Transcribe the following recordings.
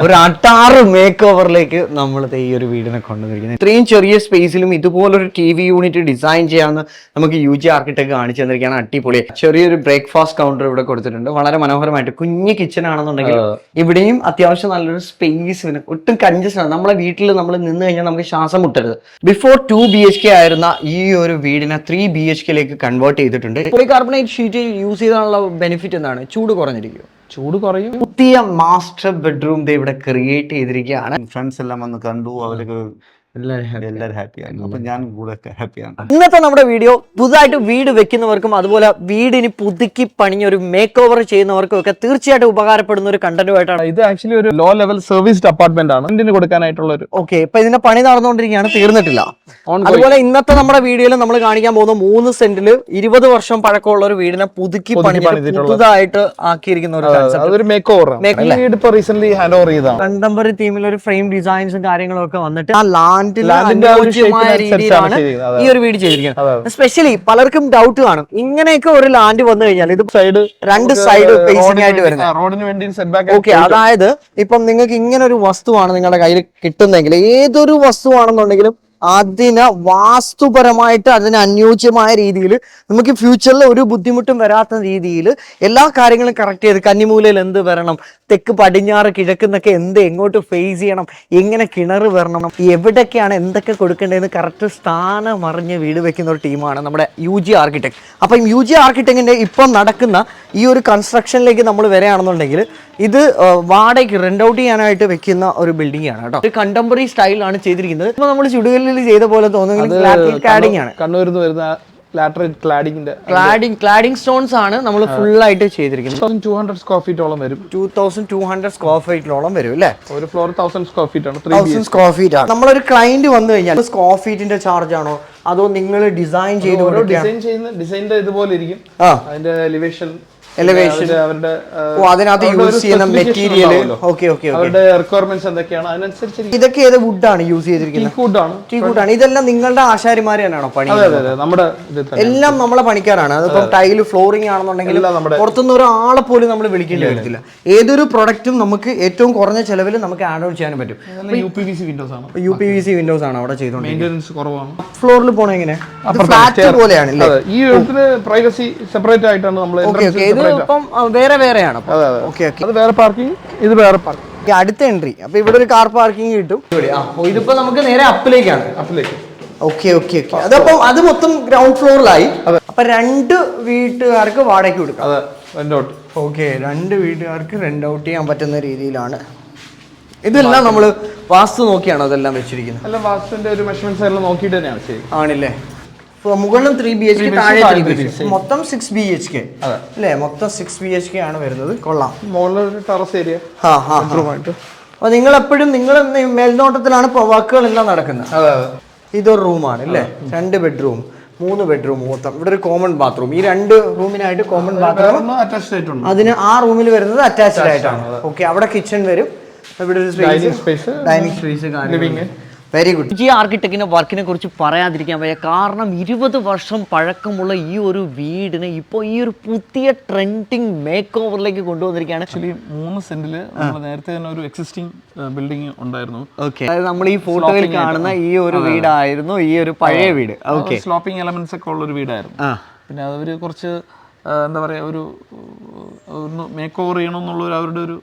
ഒരു അട്ടാറ് മേക്ക് ഓവറിലേക്ക് നമ്മൾ ഈ ഒരു വീടിനെ കൊണ്ടുവന്നിരിക്കുന്നത്. ഇത്രയും ചെറിയ സ്പേസിലും ഇതുപോലൊരു ടി വി യൂണിറ്റ് ഡിസൈൻ ചെയ്യാമെന്ന് നമുക്ക് യു ജി ആർക്കിടെക്ട് കാണിച്ചു തന്നിരിക്കുകയാണ് അടിപൊളി. ചെറിയൊരു ബ്രേക്ക്ഫാസ്റ്റ് കൗണ്ടർ ഇവിടെ കൊടുത്തിട്ടുണ്ട്. വളരെ മനോഹരമായിട്ട് കുഞ്ഞു കിച്ചൺ ആണെന്നുണ്ടെങ്കിൽ ഇവിടെയും അത്യാവശ്യം നല്ലൊരു സ്പേസ് ഒട്ടും കഞ്ചസ്റ്റ് ആണ്. നമ്മളെ വീട്ടിൽ നമ്മൾ നിന്ന് കഴിഞ്ഞാൽ നമുക്ക് ശ്വാസം മുട്ടരുത്. Before two B H K ആയിരുന്ന ഈ ഒരു വീടിനെ ത്രീ ബി എച്ച് കെയിലേക്ക് കൺവേർട്ട് ചെയ്തിട്ടുണ്ട്. പോളികാർബണേറ്റ് ഷീറ്റ് യൂസ് ചെയ്താനുള്ള ബെനിഫിറ്റ് എന്താണ്? ചൂട് കുറഞ്ഞിരിക്കും. ചൂട് കുറയും. പുതിയ മാസ്റ്റർ ബെഡ്റൂം ഇവിടെ ക്രിയേറ്റ് ചെയ്തിരിക്കുകയാണ്. ഫ്രണ്ട്സ് എല്ലാം വന്ന് കണ്ടു. അവർക്ക് എല്ലാവരും ഹാപ്പിയാണ് അപ്പൊ ഞാൻ കൂടെ ഹാപ്പിയാണ് ഇന്നത്തെ നമ്മുടെ വീഡിയോ പുതുതായിട്ട് വീട് വെക്കുന്നവർക്കും അതുപോലെ വീടിന് പുതുക്കി പണിഞ്ഞ ഒരു മേക്ക് ഓവർ ചെയ്യുന്നവർക്കും ഒക്കെ തീർച്ചയായിട്ടും ഉപകാരപ്പെടുന്ന ഒരു കണ്ടന്റുമായിട്ടാണ് ഇത് ആക്ച്വലി ഒരു ലോ ലെവൽ സർവീസ്ഡ് അപ്പാർട്ട്മെന്റ് ആണ്. റെന്റിന് കൊടുക്കാനായിട്ടുള്ള ഒരു ഓക്കെ ഇപ്പൊ ഇതിന്റെ പണി നടന്നുകൊണ്ടിരിക്കുകയാണ് തീർന്നിട്ടില്ല. Ongoing. അതുപോലെ ഇന്നത്തെ നമ്മുടെ വീഡിയോയിൽ നമ്മൾ കാണിക്കാൻ പോകുന്ന മൂന്ന് സെന്റിൽ ഇരുപത് വർഷം പഴക്കമുള്ള ഒരു വീടിനെ പുതുക്കി പണി പുതുതായിട്ട് ആക്കിയിരിക്കുന്ന ഒരു concept. അതൊരു മേക്ക് ഓവർ Make വീട് ഇപ്പൊ റീസെന്റ് ഹാൻഡ് ഓവർ ചെയ്താണ് കണ്ടംപററി തീമിൽ ഒരു ഫ്രെയിം ഡിസൈൻസും കാര്യങ്ങളും ഒക്കെ വന്നിട്ട് ആ രീതിയിലാണ് ഈ ഒരു വീട് ചെയ്തിരിക്കുന്നത്. സ്പെഷ്യലി പലർക്കും ഡൗട്ട് കാണും. ഇങ്ങനെയൊക്കെ ഒരു ലാൻഡ് വന്നു കഴിഞ്ഞാൽ ഇത് സൈഡ് രണ്ട് സൈഡ് ഫേസിംഗ് ആയിട്ട് വരുന്നത്. റോഡിന് വേണ്ടി ഓക്കെ അതായത് ഇപ്പം നിങ്ങൾക്ക് ഇങ്ങനെ ഒരു വസ്തുവാണ് നിങ്ങളുടെ കയ്യിൽ കിട്ടുന്നെങ്കിൽ ഏതൊരു വസ്തുവാണെന്നുണ്ടെങ്കിലും അതിനെ വാസ്തുപരമായിട്ട് അതിന് അനുയോജ്യമായ രീതിയിൽ നമുക്ക് ഫ്യൂച്ചറിൽ ഒരു ബുദ്ധിമുട്ടും വരാത്ത രീതിയിൽ എല്ലാ കാര്യങ്ങളും കറക്റ്റ് ചെയ്ത് കന്നിമൂലയിൽ എന്ത് വരണം? തെക്ക് പടിഞ്ഞാറ് കിഴക്കുന്നൊക്കെ എന്ത് എങ്ങോട്ട് ഫേസ് ചെയ്യണം? എങ്ങനെ കിണർ വരണം? എവിടെയൊക്കെയാണ് എന്തൊക്കെ കൊടുക്കേണ്ടതെന്ന് കറക്റ്റ് സ്ഥാനം അറിഞ്ഞ് വീട് വെക്കുന്ന ഒരു ടീമാണ് നമ്മുടെ യു ജി ആർക്കിടെക്ട് അപ്പം യു ജി ആർക്കിടെക്ടിന്റെ ഇപ്പം നടക്കുന്ന ഈ ഒരു കൺസ്ട്രക്ഷനിലേക്ക് നമ്മൾ വരികയാണെന്നുണ്ടെങ്കിൽ ഇത് വാടകയ്ക്ക് റെന്റ് ഔട്ട് ചെയ്യാനായിട്ട് വെക്കുന്ന ഒരു ബിൽഡിംഗ് ആണ് കേട്ടോ. ഒരു കണ്ടംപററി സ്റ്റൈലാണ് ചെയ്തിരിക്കുന്നത്. ഇപ്പോൾ നമ്മൾ ചുടുകല്ലിൽ ചെയ്ത പോലെ തോന്നുന്നു ക്ലാഡിംഗ് ആണ്. കണ്ണൂരിൽ നിന്ന് വരുന്ന ലാറ്ററൈറ്റ് ക്ലാഡിങ്ങിന്റെ ക്ലാഡിംഗ് ക്ലാഡിംഗ് സ്റ്റോൺസ് ആണ് നമ്മൾ ഫുൾ ആയിട്ട് ചെയ്തിരിക്കുന്നത്. ടു ഹൺഡ്രഡ് സ്ക്വയർ ഫീറ്റോളം വരും. Two thousand two hundred square ഫീറ്റിലോളം വരും അല്ലേ? ഒരു ഫ്ലോർ തൗസൻഡ് സ്ക്വയർ ഫീറ്റ് ആണ്. തൗസൻഡ് സ്ക്വയർ ഫീറ്റ് ആണ്. നമ്മളൊരു ക്ലയന്റ് വന്നു കഴിഞ്ഞാൽ സ്ക്വയർ ഫീറ്റിന്റെ ചാർജ് ആണോ? അതോ നിങ്ങൾ ഡിസൈൻ ചെയ്ത് ഡിസൈൻ ചെയ്യുന്ന ഡിസൈന്റെ ഇതുപോലെ ഇരിക്കും. അതിന്റെ എലിവേഷൻ Elevation. അവരുടെ അതിനകത്ത് യൂസ് ചെയ്യുന്ന മെറ്റീരിയൽ. ഓക്കെ ഓക്കെ അവരുടെ റിക്വയർമെന്റ്സ് എന്തൊക്കെയാണ്? അതിനനുസരിച്ച് ഇതൊക്കെ ഏത് വുഡാണ് യൂസ് ചെയ്തിരിക്കുന്നത്? ഫുഡ് ആണ്. ടീ കൂട്ടാണ് ഇതെല്ലാം നിങ്ങളുടെ ആശാരിമാർ തന്നെയാണോ പണി നമ്മുടെ എല്ലാം നമ്മളെ പണിക്കാരാണ്. അതിപ്പം ടൈൽ ഫ്ലോറിംഗ് ആണെന്നുണ്ടെങ്കിൽ പുറത്തുനിന്ന് ഒരാളെ പോലും നമ്മൾ വിളിക്കേണ്ടി വരത്തില്ല. ഏതൊരു പ്രൊഡക്റ്റും നമുക്ക് ഏറ്റവും കുറഞ്ഞ ചെലവിൽ നമുക്ക് ആഡ് ഔട്ട് ചെയ്യാൻ പറ്റും. U P V C windows ആണ്. U P V C windows ആണ് അവിടെ ചെയ്തോണ്ടിരിക്കുന്നത് മെയിന്റെനൻസ് കുറവാണ്. ഫ്ലോറിൽ പോണ എങ്ങനെ ഫ്ലാറ്റ് പോലെയാണ് ഈ പ്രൈവസി സെപ്പറേറ്റ് ആയിട്ടാണ് നമ്മൾ ഇപ്പം വേറെ വേറെയാണ് ഓക്കെ ഓക്കെ അത്. വേറെ പാർക്കിംഗ് ഇത് വേറെ പാർക്കിംഗ് അടുത്ത എൻട്രി അപ്പൊ ഇവിടെ ഒരു കാർ പാർക്കിംഗ് കിട്ടും. ഓ, ഇതിപ്പോ നമുക്ക് നേരെ അപ്പിലേക്കാണ് അപ്പിലേക്ക് ഓക്കെ ഓക്കെ ഓക്കെ അതപ്പം അത് മൊത്തം ഗ്രൗണ്ട് ഫ്ലോറിലായി അപ്പൊ രണ്ട് വീട്ടുകാർക്ക് വാടകയ്ക്ക് കൊടുക്കാം. അതെ ഓക്കെ രണ്ട് വീട്ടുകാർക്ക് റെന്റ് ഔട്ട് ചെയ്യാൻ പറ്റുന്ന രീതിയിലാണ്. ഇതെല്ലാം നമ്മൾ വാസ്തു നോക്കിയാണ് അതെല്ലാം വെച്ചിരിക്കുന്നത്? അല്ല വാസ്തുവിന്റെ ഒരു മെഷർമെന്റ്സ് എല്ലാം നോക്കിയിട്ട് തന്നെയാണ് ആണല്ലേ? മുകളിലും ത്രീ ബി എച്ച് കെ താഴെ താഴെ ത്രീ ബി എച്ച് മൊത്തം സിക്സ് ബി എച്ച് കെ അല്ലെ? മൊത്തം സിക്സ് ബി എച്ച് കെ ആണ് വരുന്നത്. കൊള്ളാം. ടെറസ് ഏരിയ അപ്പൊ നിങ്ങൾ എപ്പോഴും നിങ്ങൾ മേൽനോട്ടത്തിലാണ് വർക്കുകൾ എല്ലാം നടക്കുന്നത്. ഇതൊരു റൂമാണ് അല്ലേ? രണ്ട് ബെഡ്റൂം മൂന്ന് ബെഡ്റൂം മൊത്തം. ഇവിടെ ഒരു കോമൺ ബാത്റൂം ഈ രണ്ട് റൂമിനായിട്ട് കോമൺ ബാത്റൂം അതിന് ആ റൂമിൽ വരുന്നത് അറ്റാച്ച്ഡ് ആയിട്ടാണ്. ഓക്കെ അവിടെ കിച്ചൺ വരും. ഇവിടെ ഒരു space dining space living very good G ആർക്കിടെക്റ്റിന്റെ വർക്കിനെ കുറിച്ച് പറയാതിരിക്കാൻ വയ്യ. കാരണം ഇരുപത് വർഷം പഴക്കമുള്ള ഈ ഒരു വീടിനെ ഇപ്പോൾ ഈ ഒരു പുതിയ ട്രെൻഡിങ് മേക്ക് ഓവറിലേക്ക് കൊണ്ടുവന്നിരിക്കുകയാണ്. ആക്ച്വലി മൂന്ന് സെന്റിൽ നമ്മൾ നേരത്തെ തന്നെ ഒരു എക്സിസ്റ്റിംഗ് ബിൽഡിംഗ് ഉണ്ടായിരുന്നു. ഓക്കെ അതായത് നമ്മൾ ഈ ഫോട്ടോയിൽ കാണുന്ന ഈ ഒരു വീടായിരുന്നു ഈ ഒരു പഴയ വീട്. ഓക്കെ സ്ലോപ്പിംഗ് എലമെന്റ്സ് ഒക്കെ ഉള്ള ഒരു വീടായിരുന്നു പിന്നെ അതൊരു കുറച്ച് എന്താ പറയുക ഒരു ഒന്ന് മേക്ക് ഓവർ ചെയ്യണം എന്നുള്ള ഒരു അവരുടെ ഒരു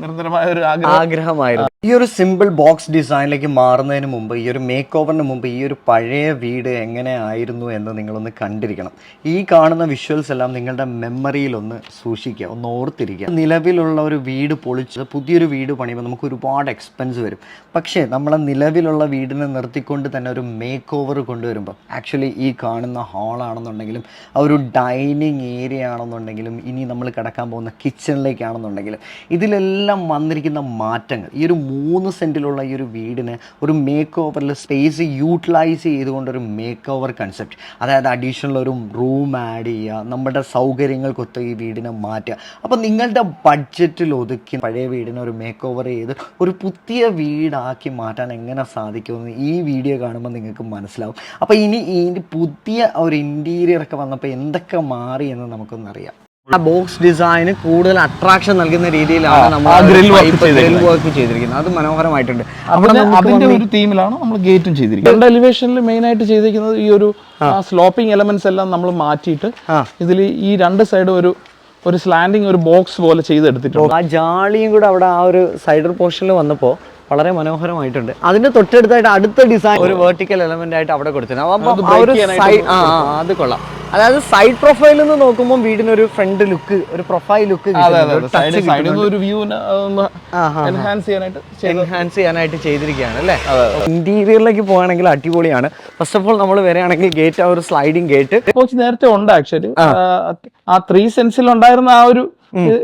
നിരന്തരമായ ഒരു ആഗ്രഹം. ആഗ്രഹമായിരുന്നു. ഈ ഒരു സിമ്പിൾ ബോക്സ് ഡിസൈനിലേക്ക് മാറുന്നതിന് മുമ്പ് ഈ ഒരു മേക്ക് ഓവറിന് മുമ്പ് ഈ ഒരു പഴയ വീട് എങ്ങനെ ആയിരുന്നു എന്ന് നിങ്ങളൊന്ന് കണ്ടിരിക്കണം. ഈ കാണുന്ന വിഷ്വൽസ് എല്ലാം നിങ്ങളുടെ മെമ്മറിയിൽ ഒന്ന് സൂക്ഷിക്കുക ഒന്ന് ഓർത്തിരിക്കുക. നിലവിലുള്ള ഒരു വീട് പൊളിച്ച് പുതിയൊരു വീട് പണിയുമ്പോൾ നമുക്ക് ഒരുപാട് എക്സ്പെൻസ് വരും. പക്ഷേ നമ്മളെ നിലവിലുള്ള വീടിനെ നിർത്തിക്കൊണ്ട് തന്നെ ഒരു മേക്ക് ഓവർ കൊണ്ടുവരുമ്പോൾ ആക്ച്വലി ഈ കാണുന്ന ഹാളാണെന്നുണ്ടെങ്കിലും ആ ഒരു ഡൈനിങ് ഏരിയ ആണെന്നുണ്ടെങ്കിലും ഇനി നമ്മൾ കിടക്കാൻ പോകുന്ന കിച്ചണിലേക്കാണെന്നുണ്ടെങ്കിലും ഇതിലെല്ലാം വന്നിരിക്കുന്ന മാറ്റങ്ങൾ ഈ ഒരു മൂന്ന് സെന്റിലുള്ള ഈ ഒരു വീടിന് ഒരു മേക്ക് ഓവറിൽ സ്പേസ് യൂട്ടിലൈസ് ചെയ്തുകൊണ്ടൊരു മേക്ക് ഓവർ കൺസെപ്റ്റ് അതായത് അഡീഷണൽ ഒരു റൂം ആഡ് ചെയ്യുക നമ്മുടെ സൗകര്യങ്ങൾക്കൊത്ത് ഈ വീടിനെ മാറ്റുക. അപ്പോൾ നിങ്ങളുടെ ബഡ്ജറ്റിൽ ഒതുക്കി പഴയ വീടിനെ ഒരു മേക്ക് ഓവർ ചെയ്ത് ഒരു പുതിയ വീടാക്കി മാറ്റാൻ എങ്ങനെ സാധിക്കുമെന്ന് ഈ വീഡിയോ കാണുമ്പോൾ നിങ്ങൾക്ക് മനസ്സിലാവും. അപ്പോൾ ഇനി ഈ പുതിയ ഒരു ഇന്റീരിയർ ഒക്കെ വന്നപ്പോൾ എന്തൊക്കെ മാറി എന്ന് നമുക്കൊന്നറിയാം. ആ ബോക്സ് ഡിസൈന് കൂടുതൽ അട്രാക്ഷൻ നൽകുന്ന രീതിയിലാണ് നമ്മൾ ചെയ്തിരിക്കുന്നത്. വർക്ക് ചെയ്തിരിക്കുന്നത്. അത് മനോഹരമായിട്ടുണ്ട്. അതിന്റെ ഒരു തീമിലാണ് നമ്മൾ ഗേറ്റും ചെയ്തിരിക്കുന്നത്. രണ്ട് എലിവേഷനിൽ മെയിൻ ആയിട്ട് ചെയ്തിരിക്കുന്നത് ഈ ഒരു സ്ലോപ്പിംഗ് എലമെന്റ്സ് എല്ലാം നമ്മൾ മാറ്റിയിട്ട്. ഇതിൽ ഈ രണ്ട് സൈഡും ഒരു ഒരു സ്ലാൻഡിങ് ഒരു ബോക്സ് പോലെ ചെയ്തെടുത്തിട്ടുണ്ട്. ആ ജാളിയും കൂടെ അവിടെ ആ ഒരു സൈഡർ പോർഷനിൽ വന്നപ്പോൾ വളരെ മനോഹരമായിട്ടുണ്ട്. അതിന്റെ തൊട്ടടുത്തായിട്ട് അടുത്ത ഡിസൈൻ ഒരു വെർട്ടിക്കൽ എലമെന്റ് ആയിട്ട് അവിടെ കൊടുത്തിട്ടുണ്ട്. ആ അത് കൊള്ളാം. അതായത് സൈഡ് പ്രൊഫൈലിൽ നിന്ന് നോക്കുമ്പോൾ ഒരു ഫ്രണ്ട് ലുക്ക് ഒരു പ്രൊഫൈൽ ലുക്ക് എൻഹാൻസ് ചെയ്യാനായിട്ട് ചെയ്തിരിക്കുകയാണ് അല്ലേ? ഇന്റീരിയറിലേക്ക് പോകുകയാണെങ്കിൽ അടിപൊളിയാണ്. ഫസ്റ്റ് ഓഫ് ഓൾ നമ്മൾ വരികയാണെങ്കിൽ ഗേറ്റ് ആ ഒരു സ്ലൈഡിങ് ഗേറ്റ് നേരത്തെ ഉണ്ട് ആക്ച്വലി ആ. ത്രീ സെൻസിൽ ഉണ്ടായിരുന്ന ആ ഒരു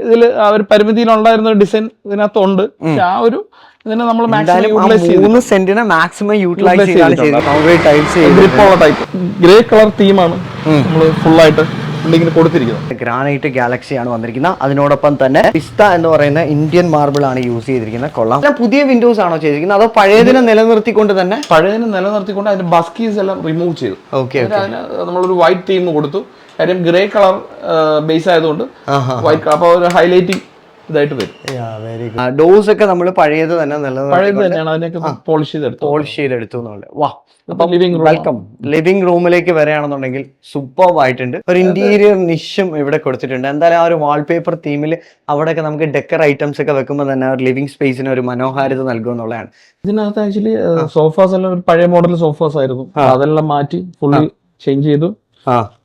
ഇതിൽ ആ ഒരു പരിമിതിയിൽ ഉണ്ടായിരുന്ന ഒരു ഡിസൈൻ ഇതിനകത്തുണ്ട്. ആ ഒരു ഇതിനെ നമ്മൾ മാക്സിമം യൂട്ടിലൈസ് ചെയ്തു. മൂന്ന് സെന്റിനെ maximum utilise type grey colour തീമാണ് നമ്മൾ ഫുൾ ആയിട്ട് ബിൽഡിങ്ങിന് കൊടുത്തിരിക്കുന്നത്. ഗ്രാനൈറ്റ് ഗാലക്സി ആണ് വന്നിരിക്കുന്നത്. അതിനോടൊപ്പം തന്നെ പിസ്ത എന്ന് പറയുന്ന ഇന്ത്യൻ മാർബിൾ ആണ് യൂസ് ചെയ്തിരിക്കുന്നത്. കൊള്ളാം. എല്ലാം പുതിയ വിൻഡോസ് ആണോ ചെയ്തിരിക്കുന്നത്? അതോ പഴയതിനെ നിലനിർത്തിക്കൊണ്ട് തന്നെ? പഴയതിനെ നിലനിർത്തിക്കൊണ്ട് അതിന്റെ ബസ്കീസ് എല്ലാം റിമൂവ് ചെയ്തു. ഓക്കെ നമ്മളൊരു വൈറ്റ് തീം കൊടുത്തു. കാര്യം ഗ്രേ കളർ ബേസ് ആയതുകൊണ്ട് വൈറ്റ് കളർ അപ്പോൾ ഒരു ഹൈലൈറ്റിംഗ് ഇതായിട്ട് വരും. വെരി ഗുഡ് ഡോസ് ഒക്കെ നമ്മൾ പഴയത് തന്നെ പഴയത് തന്നെയാണ്. അതിനൊക്കെ പോളിഷ് ചെയ്തെടുത്തു. പോളിഷ് ചെയ്തെടുത്തു എന്നുള്ളത്. വാ ലിവിംഗ് റൂം വെൽക്കം ലിവിംഗ് റൂമിലേക്ക് വരികയാണെന്നുണ്ടെങ്കിൽ സൂപ്പർ ആയിട്ടുണ്ട്. ഒരു ഇന്റീരിയർ നിഷും ഇവിടെ കൊടുത്തിട്ടുണ്ട്. എന്തായാലും ആ ഒരു വാൾപേപ്പർ തീമിൽ അവിടെയൊക്കെ നമുക്ക് ഡെക്കർ ഐറ്റംസ് ഒക്കെ വെക്കുമ്പോൾ തന്നെ ഒരു ലിവിംഗ് സ്പേസിന് ഒരു മനോഹാരിത നൽകും എന്നുള്ളതാണ്. ഇതിനകത്ത് ആക്ച്വലി സോഫാസ് എല്ലാം ഒരു പഴയ മോഡൽ സോഫാസ് ആയിരുന്നു. അതെല്ലാം മാറ്റി ഫുള്ളി ചേഞ്ച് ചെയ്തു.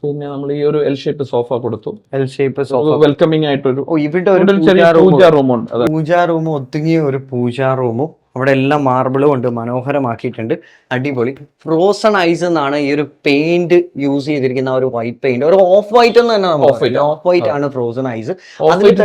പിന്നെ നമ്മൾ ഈ ഒരു എൽ ഷേപ്പ് സോഫ കൊടുത്തു. എൽ ഷേപ്പ് സോഫ വെൽക്കമിങ് ആയിട്ടൊരു ഇവിടെ ഒരു പൂജാ റൂമുണ്ട് പൂജാ റൂമും ഒതുങ്ങിയ ഒരു പൂജാ റൂമും അവിടെ എല്ലാം മാർബിളും ഉണ്ട് മനോഹരമാക്കിയിട്ടുണ്ട്. അടിപൊളി. ഫ്രോസൺ ഐസ് എന്നാണ് ഈ ഒരു പെയിന്റ് യൂസ് ചെയ്തിരിക്കുന്ന ഒരു വൈറ്റ് പെയിന്റ് ഒരു ഓഫ് വൈറ്റ് എന്ന് തന്നെ ഓഫ്. ഓഫ് വൈറ്റ് ആണ് ഫ്രോസൺ ഐസ്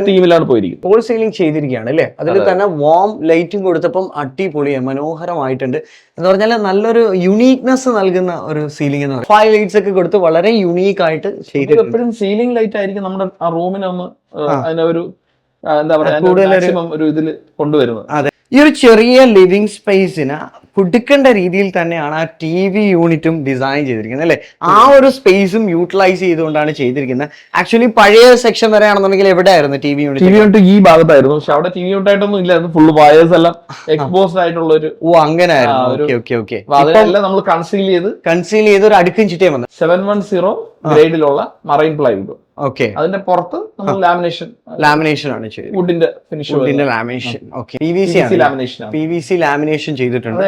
തീമിലാണ് പോയിരിക്കുന്നത്. പോൾ സീലിംഗ് ചെയ്തിരിക്കുകയാണ് അല്ലേ? അതിൽ തന്നെ വാം ലൈറ്റും കൊടുത്തപ്പം അടിപൊളി മനോഹരമായിട്ടുണ്ട്. എന്ന് പറഞ്ഞാൽ നല്ലൊരു യുണീക്നെസ് നൽകുന്ന ഒരു സീലിംഗ് എന്ന് പറയുന്നത് ഫൈവ് ലൈറ്റ്സ് ഒക്കെ കൊടുത്ത് വളരെ യുണീക്ക് ആയിട്ട് ചെയ്തിട്ടുണ്ട്. എപ്പോഴും സീലിംഗ് ലൈറ്റ് ആയിരിക്കും നമ്മുടെ ആ റൂമിനൊന്ന് അതിനൊരു എന്താ പറയാ കൂടുതലൊരു- ഒരു ഇതിൽ കൊണ്ടുവരുന്നത്. അതെ. ഈ ഒരു ചെറിയ ലിവിങ് സ്പേസിന് പുടുക്കേണ്ട രീതിയിൽ തന്നെയാണ് ആ ടി വി യൂണിറ്റും ഡിസൈൻ ചെയ്തിരിക്കുന്നത് അല്ലേ? ആ ഒരു സ്പേസും യൂട്ടിലൈസ് ചെയ്തുകൊണ്ടാണ് ചെയ്തിരിക്കുന്നത്. ആക്ച്വലി പഴയ സെക്ഷൻ വരെയാണെന്നുണ്ടെങ്കിൽ എവിടെയായിരുന്നു T V T unit V unit ഈ ഭാഗത്തായിരുന്നു. പക്ഷെ അവിടെ ടി വി യൂണിറ്റ് ആയിട്ടൊന്നും ഇല്ലായിരുന്നു ഫുള്ള് വയേഴ്സ് എല്ലാം എക്സ്പോസ്ഡ് ആയിട്ടുള്ള ഒരു ഓ അങ്ങനെ നമ്മൾ കൺസീൽ ചെയ്ത് കൺസീൽ ചെയ്ത് ഒരു അടുക്കും ചിട്ടയും വന്നു. സെവൻ വൺ സീറോ ഗ്രേഡിലുള്ള മറൈൻ പ്ലൈവുഡ് ഓക്കെ അതിന്റെ പുറത്ത് നമ്മൾ ലാമിനേഷൻ ലാമിനേഷൻ ആണ് ചെയ്തത്. വുഡിന്റെ finish വുഡിന്റെ lamination okay P V C lamination P V C lamination ചെയ്തിട്ടുണ്ട്.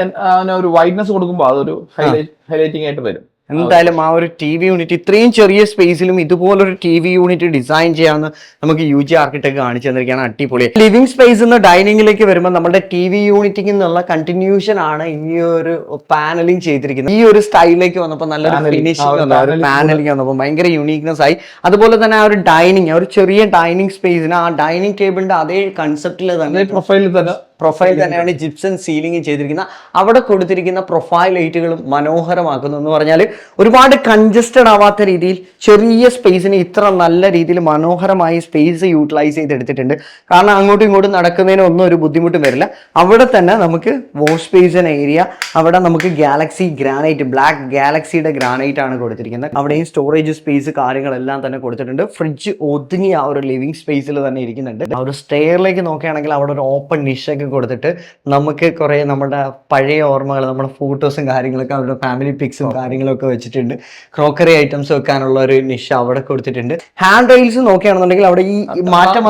ഒരു വൈറ്റ്നസ് കൊടുക്കുമ്പോൾ അതൊരു ഹൈലൈറ്റിംഗ് ആയിട്ട് വരും. എന്തായാലും ആ ഒരു ടി വി യൂണിറ്റ് ഇത്രയും ചെറിയ സ്പേസിലും ഇതുപോലൊരു ടി വി യൂണിറ്റ് ഡിസൈൻ ചെയ്യാമെന്ന് നമുക്ക് യു ജി ആർക്കിടെക്ട് കാണിച്ചു തന്നിരിക്കുകയാണ് അടിപൊളി. ലിവിംഗ് സ്പേസ് നിന്ന് ഡൈനിങ്ങിലേക്ക് വരുമ്പോൾ നമ്മുടെ ടി വി യൂണിറ്റിൽ നിന്നുള്ള കണ്ടിന്യൂഷൻ ആണ് ഈ ഒരു പാനലിംഗ് ചെയ്തിരിക്കുന്നത്. ഈ ഒരു സ്റ്റൈലിലേക്ക് വന്നപ്പോൾ നല്ലൊരു ഫിനിഷിംഗ് പാനലിംഗ് വന്നപ്പോൾ ഭയങ്കര യുണീക്നെസ് ആയി. അതുപോലെ തന്നെ ആ ഒരു ഡൈനിങ് ഒരു ചെറിയ ഡൈനിങ് സ്പേസിന് ആ ഡൈനിങ് ടേബിളിന്റെ അതേ കൺസെപ്റ്റിൽ തന്നെ പ്രൊഫൈലിൽ തന്നെ പ്രൊഫൈൽ തന്നെയാണ് ജിപ്സൺ സീലിംഗ് ചെയ്തിരിക്കുന്ന. അവിടെ കൊടുത്തിരിക്കുന്ന പ്രൊഫൈൽ ലൈറ്റുകളും മനോഹരമാക്കുന്നു എന്ന് പറഞ്ഞാൽ ഒരുപാട് കൺജസ്റ്റഡ് ആവാത്ത രീതിയിൽ ചെറിയ സ്പേസിന് ഇത്ര നല്ല രീതിയിൽ മനോഹരമായി സ്പേസ് യൂട്ടിലൈസ് ചെയ്തെടുത്തിട്ടുണ്ട്. കാരണം അങ്ങോട്ടും ഇങ്ങോട്ടും നടക്കുന്നതിന് ഒന്നും ഒരു ബുദ്ധിമുട്ടും വരില്ല. അവിടെ തന്നെ നമുക്ക് വാഷ് സ്പേസിന് ഏരിയ അവിടെ നമുക്ക് ഗാലക്സി ഗ്രാനൈറ്റ് ബ്ലാക്ക് ഗാലക്സിയുടെ ഗ്രാനൈറ്റ് ആണ് കൊടുത്തിരിക്കുന്നത്. അവിടെയും സ്റ്റോറേജ് സ്പേസ് കാര്യങ്ങളെല്ലാം തന്നെ കൊടുത്തിട്ടുണ്ട്. ഫ്രിഡ്ജ് ഒതുങ്ങി ആ ഒരു ലിവിംഗ് സ്പേസിൽ തന്നെ ഇരിക്കുന്നുണ്ട്. ആ ഒരു സ്റ്റെയറിലേക്ക് നോക്കുകയാണെങ്കിൽ അവിടെ ഒരു ഓപ്പൺ നിഷൊക്കെ കൊടുത്തിട്ട് നമുക്ക് കുറേ നമ്മുടെ പഴയ ഓർമ്മകൾ നമ്മുടെ ഫോട്ടോസും കാര്യങ്ങളൊക്കെ അവരുടെ ഫാമിലി പിക്സും കാര്യങ്ങളൊക്കെ വെച്ചിട്ടുണ്ട്. ക്രോക്കറി ഐറ്റംസ് വെക്കാനുള്ള ഒരു നിഷ അവിടെ കൊടുത്തിട്ടുണ്ട്. ഹാൻഡ് റെയിൽസ് നോക്കുകയാണെന്നുണ്ടെങ്കിൽ അവിടെ ഈ മാറ്റം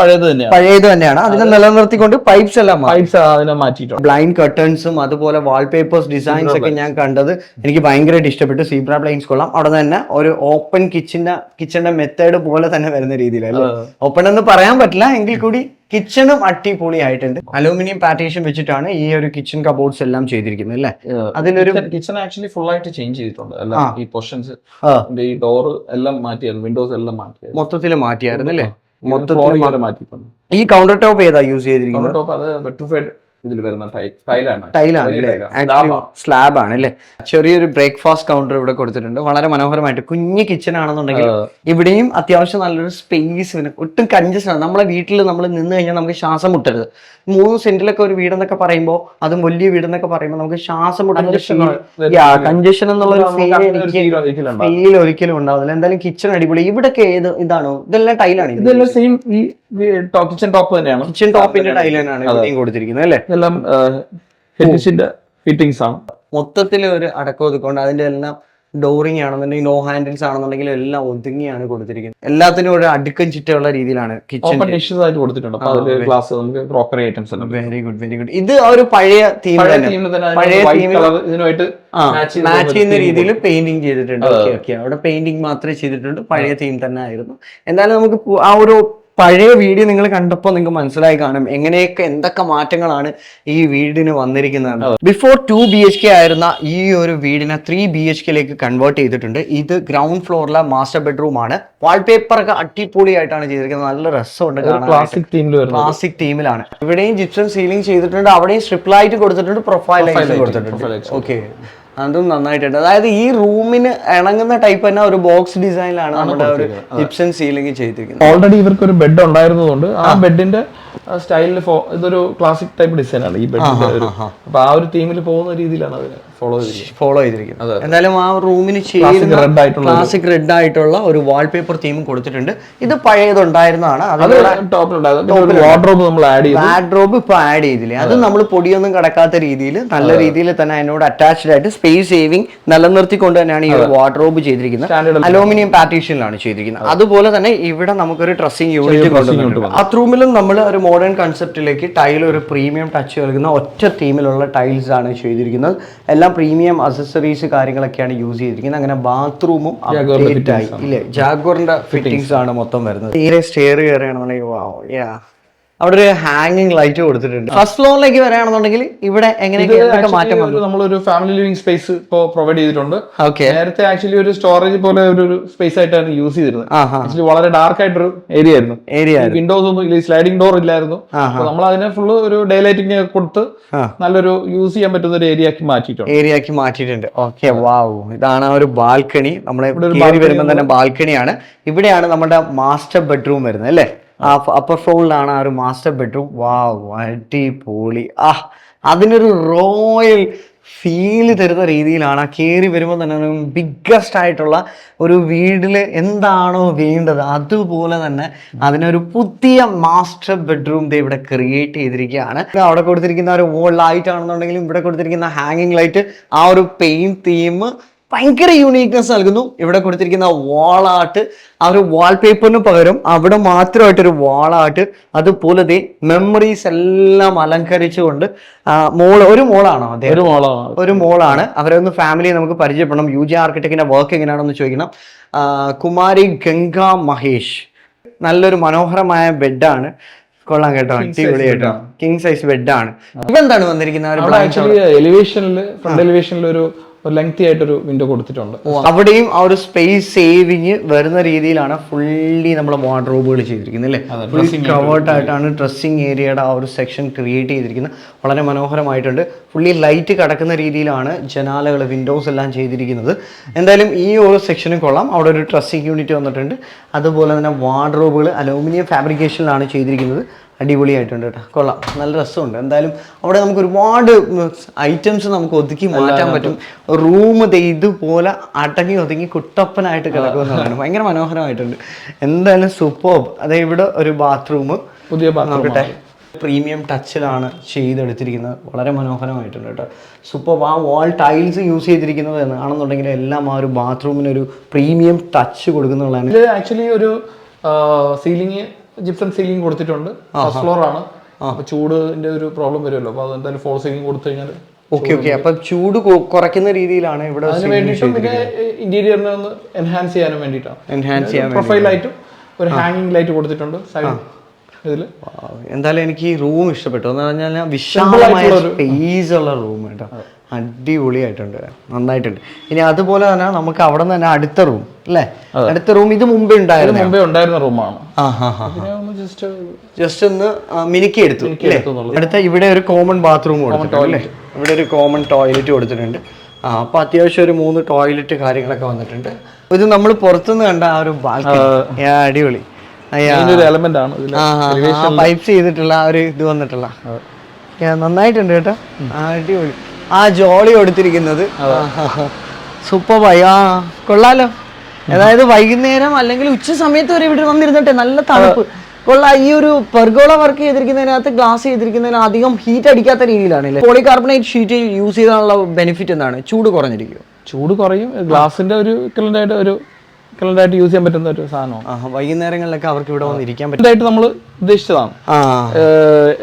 പഴയത് തന്നെയാണ് പഴയത് തന്നെയാണ്. അതിനെ നിലനിർത്തിക്കൊണ്ട് പൈപ്സ് എല്ലാം. പൈപ്സ് അതിനെ മാറ്റിയിട്ടുണ്ട്. ബ്ലൈൻഡ് കർട്ടൺസും അതുപോലെ വാൾപേപ്പേഴ്സ് ഡിസൈൻസ് ഒക്കെ ഞാൻ കണ്ടത് എനിക്ക് ഭയങ്കരമായിട്ട് ഇഷ്ടപ്പെട്ടു. സീബ്ര ബ്ലൈൻസ് കൊള്ളാം. അവിടെ തന്നെ ഒരു ഓപ്പൺ കിച്ചന്റെ കിച്ചന്റെ മെത്തേഡ് പോലെ തന്നെ വരുന്ന രീതിയിലല്ലേ? ഓപ്പൺ എന്ന് പറയാൻ പറ്റില്ല. എങ്കിൽ കൂടി കിച്ചണും അടിപൊളിയായിട്ടുണ്ട്. അലൂമിനിയം പാർട്ടീഷൻ വെച്ചിട്ടാണ് ഈ ഒരു കിച്ചൺ കബോർഡ്സ് എല്ലാം ചെയ്തിരിക്കുന്നത് അല്ലേ? അതിനൊരു കിച്ചൺ ആക്ച്വലി ഫുൾ ആയിട്ട് ചേഞ്ച് ചെയ്തിട്ടുണ്ട്. ഈ പൊഷൻസ് ഈ ഡോർ എല്ലാം മാറ്റിയായിരുന്നു വിൻഡോസ് എല്ലാം മാറ്റി മൊത്തത്തിൽ മാറ്റിയായിരുന്നു അല്ലേ? മൊത്തത്തിൽ മാറ്റി ഈ കൗണ്ടർ ടോപ്പ് ഏതാ യൂസ് ചെയ്തിരിക്കുന്നത്? കൗണ്ടർ ടോപ്പ് അത് വെട്രിഫൈഡ് ഇതിൽ വരുന്ന ടൈലാണ് ടൈലാണ് സ്ലാബ് ആണ് അല്ലേ ചെറിയൊരു ബ്രേക്ക്ഫാസ്റ്റ് കൗണ്ടർ ഇവിടെ കൊടുത്തിട്ടുണ്ട്. വളരെ മനോഹരമായിട്ട്. കുഞ്ഞു കിച്ചൺ ആണെന്നുണ്ടെങ്കിൽ ഇവിടെയും അത്യാവശ്യം നല്ലൊരു സ്പേസ് ഒട്ടും കഞ്ചസ് ആണ്. നമ്മളെ വീട്ടിൽ നമ്മൾ നിന്ന് കഴിഞ്ഞാൽ നമുക്ക് ശ്വാസം മുട്ടരുത്. മൂന്ന് സെന്റിലൊക്കെ ഒരു വീടെന്നൊക്കെ പറയുമ്പോൾ അതും വലിയ വീടെന്നൊക്കെ പറയുമ്പോൾ നമുക്ക് ശ്വാസം കഞ്ചഷൻ എന്നുള്ള ഒരു ഫീൽ ഒരിക്കലും ഉണ്ടാവില്ല. എന്തായാലും കിച്ചൺ അടിപൊളി. ഇവിടെയൊക്കെ ഏത് ഇതാണോ? ഇതെല്ലാം ടൈലാണ് ഇതെല്ലാം സെയിം ഈ കിച്ചൺ ടോപ്പ് തന്നെയാണ്. കിച്ചൺ ടോപ്പിന്റെ ടൈലാണ് ഇവിടെയും കൊടുത്തിരിക്കുന്നത് അല്ലേ? ഇതെല്ലാം ഹെറ്റിസിന്റെ ഫിറ്റിങ്സ് ആണ്. മൊത്തത്തിൽ ഒരു അടക്കം ഒതുക്കൊണ്ട് അതിന്റെ എല്ലാം ഡോറിങ് ആണെന്നുണ്ടെങ്കിൽ നോ ഹാൻഡിൽസ് ആണെന്നുണ്ടെങ്കിൽ എല്ലാം ഒതുങ്ങിയാണ് കൊടുത്തിരിക്കുന്നത്. എല്ലാത്തിനും ഒരു അടുക്കം ചിറ്റുള്ള രീതിയിലാണ് കിച്ചൺ ഡിഷസ് ആയിട്ട് കൊടുത്തിട്ടുണ്ട്. അതിൽ ഗ്ലാസ് നമുക്ക് ക്രോക്കറി ഐറ്റംസ് എല്ലാം വെരി ഗുഡ് വെരി ഗുഡ് ഇത് ആ ഒരു പഴയ തീം പഴയ ഇതിനുമായിട്ട് മാച്ച് ചെയ്യുന്ന രീതിയിൽ പെയിന്റിങ് ചെയ്തിട്ടുണ്ട്. ഓക്കെ ഓക്കെ അവിടെ പെയിന്റിങ് മാത്രമേ ചെയ്തിട്ടുണ്ട്. പഴയ തീം തന്നെ ആയിരുന്നു. എന്തായാലും നമുക്ക് ആ ഒരു പഴയ വീഡിയോ നിങ്ങൾ കണ്ടപ്പോൾ നിങ്ങൾക്ക് മനസ്സിലായി കാണും എങ്ങനെയൊക്കെ എന്തൊക്കെ മാറ്റങ്ങളാണ് ഈ വീടിന് വന്നിരിക്കുന്നത്. Before two B H K ആയിരുന്ന ഈ ഒരു വീടിനെ ത്രീ ബി എച്ച് കെയിലേക്ക് കൺവേർട്ട് ചെയ്തിട്ടുണ്ട്. ഇത് ഗ്രൗണ്ട് ഫ്ലോറിലെ മാസ്റ്റർ ബെഡ്റൂം ആണ്. വാൾപേപ്പർ ഒക്കെ അടിപൊളിയായിട്ടാണ് ചെയ്തിരിക്കുന്നത്. നല്ല രസമുണ്ട് ക്ലാസിക് ക്ലാസിക് തീമിലാണ് ഇവിടെയും ജിപ്സം സീലിംഗ് ചെയ്തിട്ടുണ്ട്. അവിടെയും സ്ട്രിപ്പ് ലൈറ്റ് കൊടുത്തിട്ടുണ്ട്. പ്രൊഫൈൽ ലൈറ്റ് കൊടുത്തിട്ടുണ്ട്. ഓക്കെ അതും നന്നായിട്ടുണ്ട്. അതായത് ഈ റൂമിന് ഇണങ്ങുന്ന ടൈപ്പ് തന്നെ ഒരു ബോക്സ് ഡിസൈനിലാണ് നമ്മുടെ ഒരു ജിപ്സം സീലിംഗ് ചെയ്തിരിക്കുന്നത്. ഓൾറെഡി ഇവർക്ക് ഒരു ബെഡ് ഉണ്ടായിരുന്നതുകൊണ്ട് ആ ബെഡിന്റെ സ്റ്റൈലിൽ ഇതൊരു ക്ലാസിക് ടൈപ്പ് ഡിസൈൻ ആണ് ഈ ബെഡ് ഒരു അപ്പൊ ആ ഒരു തീമിൽ പോകുന്ന രീതിയിലാണ് അതിനെ ഫോളോ ചെയ്തിരിക്കുന്നത്. ഫോളോ ചെയ്തിരിക്കുന്നത്. എന്തായാലും ആ റൂമിന് റെഡ് ആയിട്ടുള്ള ക്ലാസിക് റെഡ് ആയിട്ടുള്ള ഒരു വാൾപേപ്പർ തീമും കൊടുത്തിട്ടുണ്ട്. ഇത് പഴയതുണ്ടായിരുന്നതാണ്. അത് വാർഡ്രോബ് നമ്മൾ ആഡ് ചെയ്തു. വാർഡ്രോബ് ഇപ്പൊ ആഡ് ചെയ്തില്ലേ. അത് നമ്മൾ പൊടിയൊന്നും കടക്കാത്ത രീതിയിൽ നല്ല രീതിയിൽ തന്നെ അതിനോട് അറ്റാച്ച്ഡ് ആയിട്ട് സ്പേസ് സേവിങ് നിലനിർത്തിക്കൊണ്ട് തന്നെയാണ് ഈ വാർഡ്രോബ് ചെയ്തിരിക്കുന്നത്. അലോമിനിയം പാർട്ടീഷനിലാണ് ചെയ്തിരിക്കുന്നത്. അതുപോലെ തന്നെ ഇവിടെ നമുക്കൊരു ഡ്രസ്സിംഗ് യൂണിറ്റ് ആ ബാത്റൂമിലും നമ്മൾ ഒരു മോഡേൺ കൺസെപ്റ്റിലേക്ക് ടൈൽ ഒരു പ്രീമിയം ടച്ച് നൽകുന്ന ഒറ്റ തീമിലുള്ള ടൈൽസ് ആണ് ചെയ്തിരിക്കുന്നത്. എല്ലാം പ്രീമിയം അസസറീസ് കാര്യങ്ങളൊക്കെയാണ് യൂസ് ചെയ്തിരിക്കുന്നത്. അങ്ങനെ ബാത്റൂമും അപ്ഡേറ്റ് ആയി. ഇല്ലേ? ജാഗോറിന്റെ ഫിറ്റിംഗ്സ് ആണ് മൊത്തം വരുന്നത്. തീരെ സ്റ്റെയർ കയറുകയാണെന്നുണ്ടെങ്കിൽ വാ യാ അവിടെ ഒരു ഹാങ്ങിങ് ലൈറ്റ് കൊടുത്തിട്ടുണ്ട്. ഫസ്റ്റ് ഫ്ലോറിലേക്ക് വരാണെന്നുണ്ടെങ്കിൽ ഇവിടെ എങ്ങനെയൊക്കെ മാറ്റം വന്നു? നമ്മളൊരു ഫാമിലി ലിവിംഗ് സ്പേസ് ഇപ്പോ പ്രൊവൈഡ് ചെയ്തിട്ടുണ്ട്. ഓക്കെ നേരത്തെ ആക്ച്വലി ഒരു സ്റ്റോറേജ് പോലെ ഒരു സ്പേസ് ആയിട്ടാണ് യൂസ് ചെയ്തിരുന്നത്. ആക്ച്വലി വളരെ ഡാർക്ക് ആയിട്ടൊരു ഏരിയ ആയിരുന്നു. ഏരിയ വിൻഡോസ് ഒന്നും ഇല്ല സ്ലൈഡിംഗ് ഡോർ ഇല്ലായിരുന്നു. നമ്മൾ അതിനെ ഫുള്ള് ഒരു ഡേ ലൈറ്റിംഗ് കൊടുത്ത് നല്ലൊരു യൂസ് ചെയ്യാൻ പറ്റുന്ന ഒരു ഏരിയ ആക്കി മാറ്റിയിട്ടുണ്ട്. ഏരിയ ആക്കി മാറ്റിയിട്ടുണ്ട്. ഓക്കെ വാവ് ഇതാണ് ഒരു ബാൽക്കണി നമ്മളെ കയറി വരുമ്പോൾ തന്നെ ബാൽക്കണിയാണ് ഇവിടെയാണ് നമ്മുടെ മാസ്റ്റർ ബെഡ്റൂം വരുന്നത് അല്ലേ? അപ്പർ ഫ്ലോറിലാണ് ആ ഒരു മാസ്റ്റർ ബെഡ്റൂം വാവ് പോളി ആ അതിനൊരു റോയൽ ഫീൽ തരുന്ന രീതിയിലാണ് ആ കയറി വരുമ്പോൾ തന്നെ ബിഗ്ഗസ്റ്റ് ആയിട്ടുള്ള ഒരു വീട്ടിൽ എന്താണോ വേണ്ടത് അതുപോലെ തന്നെ അതിനൊരു പുതിയ മാസ്റ്റർ ബെഡ്റൂം ദേ ഇവിടെ ക്രിയേറ്റ് ചെയ്തിരിക്കുകയാണ്. അവിടെ കൊടുത്തിരിക്കുന്ന ഒരു വോൾ ലൈറ്റ് ആണെന്നുണ്ടെങ്കിലും ഇവിടെ കൊടുത്തിരിക്കുന്ന ഹാങ്ങിങ് ലൈറ്റ് ആ ഒരു പെയിൻ തീം ഭയങ്കര യൂണീക്നെസ് നൽകുന്നു. ഇവിടെ കൊടുത്തിരിക്കുന്ന വാൾ ആർട്ട് ആ ഒരു വാൾപേപ്പറിന് പകരം അവിടെ മാത്രമായിട്ടൊരു വാൾ ആർട്ട് അതുപോലെ ദേ മെമ്മറീസ് എല്ലാം അലങ്കരിച്ചുകൊണ്ട് മോൾ ഒരു മോളാണോ അതെ ഒരു മോളാണ്. ഒരു മോളാണ്. അവരെ ഒന്ന് ഫാമിലിയെ നമുക്ക് പരിചയപ്പെടണം. യു ജി ആർക്കിടെക്റ്റിന്റെ വർക്ക് എങ്ങനെയാണെന്ന് ചോദിക്കണം. കുമാരി ഗംഗ മഹേഷ്. നല്ലൊരു മനോഹരമായ ബെഡാണ് കൊള്ളാം കേട്ടോ. കേട്ടോ കിങ് സൈസ് ബെഡാണ് ഇതെന്താണ് എന്താണ് വന്നിരിക്കുന്നത്? എലിവേഷനിൽ ഫ്രണ്ട് എലിവേഷനിൽ ഒരു ലെങ്തി ആയിട്ടൊരു വിൻഡോ കൊടുത്തിട്ടുണ്ട്. അവിടെയും ആ ഒരു സ്പേസ് സേവിങ് വരുന്ന രീതിയിലാണ് ഫുള്ളി നമ്മൾ വാർഡ്രോബുകൾ ചെയ്തിരിക്കുന്നത് അല്ലേ? കവേർട്ട് ആയിട്ടാണ് ഡ്രസ്സിങ് ഏരിയയുടെ ആ ഒരു സെക്ഷൻ ക്രിയേറ്റ് ചെയ്തിരിക്കുന്നത്. വളരെ മനോഹരമായിട്ടുണ്ട്. ഫുള്ളി ലൈറ്റ് കടക്കുന്ന രീതിയിലാണ് ജനാലകൾ വിൻഡോസ് എല്ലാം ചെയ്തിരിക്കുന്നത്. എന്തായാലും ഈ ഒരു സെക്ഷനും കൊള്ളാം. അവിടെ ഒരു ഡ്രസ്സിങ് യൂണിറ്റ് വന്നിട്ടുണ്ട്. അതുപോലെ തന്നെ വാർഡ്രോബുകൾ അലൂമിനിയം ഫാബ്രിക്കേഷനിലാണ് ചെയ്തിരിക്കുന്നത്. അടിപൊളിയായിട്ടുണ്ട് കേട്ടോ. കൊള്ളാം. നല്ല രസമുണ്ട്. എന്തായാലും അവിടെ നമുക്ക് ഒരുപാട് ഐറ്റംസ് നമുക്ക് ഒതുക്കി മാറ്റാൻ പറ്റും. റൂം ഇതുപോലെ അടങ്ങി ഒതുങ്ങി കുട്ടപ്പനായിട്ട് കിടക്കുന്നതാണ് ഭയങ്കര മനോഹരമായിട്ടുണ്ട്. എന്തായാലും സൂപ്പർബ് അതെ ഇവിടെ ഒരു ബാത്റൂം പുതിയ നോക്കട്ടെ. പ്രീമിയം ടച്ചിലാണ് ചെയ്തെടുത്തിരിക്കുന്നത്. വളരെ മനോഹരമായിട്ടുണ്ട് കേട്ടോ. സൂപ്പർ ആ വാൾ ടൈൽസ് യൂസ് ചെയ്തിരിക്കുന്നത് ആണെന്നുണ്ടെങ്കിൽ എല്ലാം ആ ഒരു ബാത്റൂമിന് ഒരു പ്രീമിയം ടച്ച് കൊടുക്കുന്നുള്ളതാണ്. ആക്ച്വലി ഒരു സീലിംഗ് ജിപ്സം സീലിംഗ് കൊടുത്തിട്ടുണ്ട്. ഫസ്റ്റ് ഫ്ലോർ ആണ്. അപ്പൊ ചൂടിന്റെ ഒരു പ്രോബ്ലം വരുമല്ലോ. അപ്പൊ അതെന്തായാലും ഫോൾ സീലിംഗ് കൊടുത്തു കഴിഞ്ഞാൽ ഓക്കെ ഓക്കെ അപ്പൊ ചൂട് കുറയ്ക്കുന്ന രീതിയിലാണ് ഇവിടെ അതിന് വേണ്ടിയിട്ടും പിന്നെ ഇന്റീരിയറിനെ ഒന്ന് എൻഹാൻസ് ചെയ്യാനും വേണ്ടിട്ടാണ് എൻഹാൻസ് ചെയ്യാൻ പ്രൊഫൈൽ ആയിട്ടും ഒരു ഹാങ്ങിങ് ലൈറ്റ് കൊടുത്തിട്ടുണ്ട് സൈഡ് എന്തായാലും എനിക്ക് ഈ റൂം ഇഷ്ടപ്പെട്ടു. എന്ന് പറഞ്ഞാൽ വിശാലമായ സ്പേസ് ഉള്ള റൂം കേട്ടോ അടിപൊളിയായിട്ടുണ്ട്. നന്നായിട്ടുണ്ട്. ഇനി അതുപോലെ തന്നെ നമുക്ക് അവിടെ നിന്ന് തന്നെ അടുത്ത റൂം അല്ലേ? അടുത്ത റൂം ഇത് മുമ്പേ ഉണ്ടായിരുന്നു? മുമ്പേ ഉണ്ടായിരുന്ന റൂമാണ് ജസ്റ്റ് ജസ്റ്റ് ഒന്ന് മിനുക്കി എടുത്തു? അടുത്ത ഇവിടെ ഒരു കോമൺ ബാത്റൂം കൊടുത്തിട്ടുണ്ട് ഇവിടെ ഒരു കോമൺ ടോയ്ലറ്റ് കൊടുത്തിട്ടുണ്ട്. ആ അപ്പൊ അത്യാവശ്യം ഒരു മൂന്ന് ടോയ്ലറ്റ് കാര്യങ്ങളൊക്കെ വന്നിട്ടുണ്ട്. ഇത് നമ്മൾ പുറത്തുനിന്ന് കണ്ട ആ ഒരു ബാൽക്കണി അടിപൊളി. എലമെന്റ് ആണ് പൈപ്സ് ചെയ്തിട്ടുള്ള ആ ഒരു ഇത് വന്നിട്ടുള്ള. നന്നായിട്ടുണ്ട് കേട്ടോ. അടിപൊളി. ആ ജോളി കൊടുത്തിരിക്കുന്നത്. സൂപ്പർ ആ കൊള്ളാലോ. അതായത് വൈകുന്നേരം അല്ലെങ്കിൽ ഉച്ച സമയത്ത് വരെ ഇവിടെ വന്നിരുന്നിട്ടെ നല്ല തണുപ്പ്. കൊള്ളാം ഈ ഒരു പെർഗോള വർക്ക് ചെയ്തിരിക്കുന്നതിനകത്ത് ഗ്ലാസ് ചെയ്തിരിക്കുന്നതിന് അധികം ഹീറ്റ് അടിക്കാത്ത രീതിയിലാണ് പോളികാർബണേറ്റ് ഷീറ്റ് യൂസ് ചെയ്താനുള്ള ബെനിഫിറ്റ് എന്താണ്? ചൂട് കുറഞ്ഞിരിക്കും ചൂട് കുറയും. ഗ്ലാസിന്റെ ഒരു കിളണ്ടായിട്ട് ഒരു കിളണ്ടായിട്ട് യൂസ് ചെയ്യാൻ പറ്റുന്ന ഒരു സാധനമാണ്. വൈകുന്നേരങ്ങളിലൊക്കെ അവർക്ക് ഇവിടെ വന്നിരിക്കാൻ പറ്റും. നമ്മൾ ഉദ്ദേശിച്ചതാണ്.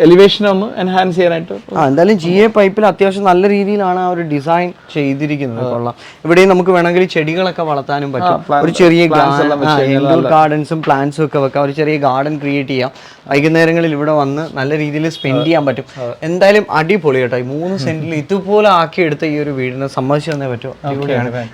എലിവേഷൻ ഒന്ന് എൻഹാൻസ് ചെയ്യാനായിട്ട്. എന്തായാലും ജി എ പൈപ്പിൽ അത്യാവശ്യം നല്ല രീതിയിലാണ് ആ ഒരു ഡിസൈൻ ചെയ്തിരിക്കുന്നത്. കൊള്ളാം. ഇവിടെയും നമുക്ക് വേണമെങ്കിൽ ചെടികളൊക്കെ വളർത്താനും പറ്റും. ഒരു ചെറിയ ഗാർഡൻസും പ്ലാന്റ്സും ഒക്കെ വെക്കാം. ഒരു ചെറിയ ഗാർഡൻ ക്രിയേറ്റ് ചെയ്യാം. വൈകുന്നേരങ്ങളിൽ ഇവിടെ വന്ന് നല്ല രീതിയിൽ സ്പെൻഡ് ചെയ്യാൻ പറ്റും. എന്തായാലും അടിപൊളി കേട്ടോ. ഈ മൂന്ന് സെന്റിൽ ഇതുപോലെ ആക്കി എടുത്ത ഈ ഒരു വീടിനെ സമ്മതിച്ചു തന്നേ പറ്റും.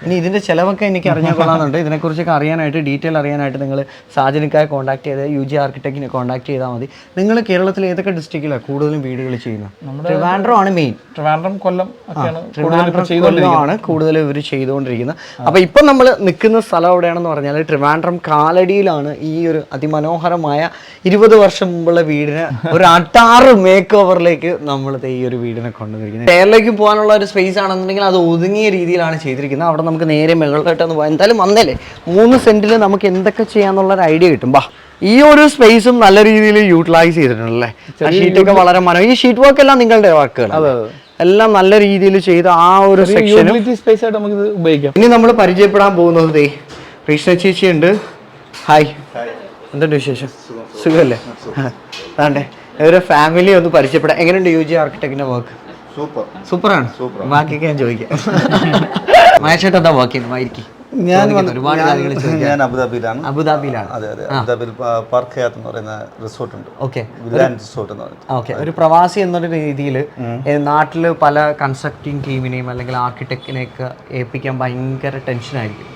ഇനി ഇതിന്റെ ചെലവൊക്കെ എനിക്ക് അറിഞ്ഞാൽ കൊള്ളാമെന്നുണ്ട്. ഇതിനെക്കുറിച്ചൊക്കെ അറിയാനായിട്ട് ഡീറ്റെയിൽ അറിയാനായിട്ട് നിങ്ങൾ സാജനിക്കായി കോൺടാക്ട് ചെയ്ത് യു ജി ആർക്കിടെക്റ്റിനെ കോൺടാക്ട് ചെയ്താൽ മതി. നിങ്ങൾ കേരളത്തിൽ ഏതൊക്കെ ഡിസ്ട്രിക്റ്റിലാണ് കൂടുതലും വീടുകൾ ചെയ്യുന്നത്? ട്രിവാൻഡ്രം ആണ് മെയിൻ ട്രിവാൻഡ്രം കൊല്ലം ഒക്കെയാണ് കൂടുതൽ ഇവർ ചെയ്തുകൊണ്ടിരിക്കുന്നത്. അപ്പോൾ ഇപ്പം നമ്മൾ നിൽക്കുന്ന സ്ഥലം എവിടെയാണെന്ന് പറഞ്ഞാൽ ട്രിവാൻഡ്രം കാലടിയിലാണ് ഈ ഒരു അതിമനോഹരമായ ഇരുപത് വർഷം മുമ്പുള്ള വീടിന് ഒരു അട്ടാറ് മേക്ക് ഓവറിലേക്ക് നമ്മൾ ഈ ഒരു വീടിനെ കൊണ്ടുവന്നിരിക്കുന്നത്. ടയറിലേക്ക് പോകാനുള്ള ഒരു സ്പേസ് ആണെന്നുണ്ടെങ്കിൽ അത് ഒതുങ്ങിയ രീതിയിലാണ് ചെയ്തിരിക്കുന്നത്. അവിടെ നമുക്ക് നേരെ മുകളിലോട്ടൊന്ന് പോകാം എന്തായാലും വന്നല്ലേ മൂന്ന് സെന്റിൽ നമുക്ക് എന്തൊക്കെ ചെയ്യാന്നുള്ള ഒരു ഐഡിയ കിട്ടും. ബാ ഈ ഒരു സ്പേസും നല്ല രീതിയിൽ യൂട്ടിലൈസ് ചെയ്തിട്ടുണ്ടല്ലേ? ഷീറ്റ് ഷീറ്റൊക്കെ വളരെ മനോഹരം. ഈ ഷീറ്റ് വർക്ക് എല്ലാം നിങ്ങളുടെ വർക്കുകൾ എല്ലാം നല്ല രീതിയിൽ ചെയ്ത ആ ഒരു സെക്ഷനും യൂട്ടിലിറ്റി സ്പേസ് ആയിട്ട് നമുക്ക് ഇത് ഉപയോഗിക്കാം. ഇനി നമ്മൾ പരിചയപ്പെടാൻ പോകുന്നത് ദേ കൃഷ്ണ ചേച്ചി ഉണ്ട്. ഹായ് എന്തുണ്ട് വിശേഷം? സുഖമല്ലേ? അതാണ്ടേ. ഒരു ഫാമിലി ഒന്ന് പരിചയപ്പെടാം. എങ്ങനെയുണ്ട് യു ജി ആർക്കിടെക്റ്റിന്റെ വർക്ക് സൂപ്പർ സൂപ്പറാണ് ബാക്കിയൊക്കെ ഞാൻ ചോദിക്കാം. മഹേഷ് എന്താ വർക്ക് ചെയ്യുന്നത്? ഞാൻ ഒരുപാട് കാര്യങ്ങൾ ഞാൻ അബുദാബിയിലാണ്. അബുദാബിയിലാണ്. അതെ അതെ. അബുദാബിയിൽ പാർക്ക് ഹയാത്ത് എന്ന് പറയുന്ന റിസോർട്ട് ഉണ്ട് ഓക്കെ റിസോർട്ട് എന്ന് പറയുന്നത് ഓക്കെ. ഒരു പ്രവാസി എന്നൊരു രീതിയിൽ നാട്ടിൽ പല കൺസ്ട്രക്ടിങ് ടീമിനെയും അല്ലെങ്കിൽ ആർക്കിടെക്റ്റിനെയൊക്കെ ഏൽപ്പിക്കാൻ ഭയങ്കര ടെൻഷനായിരിക്കും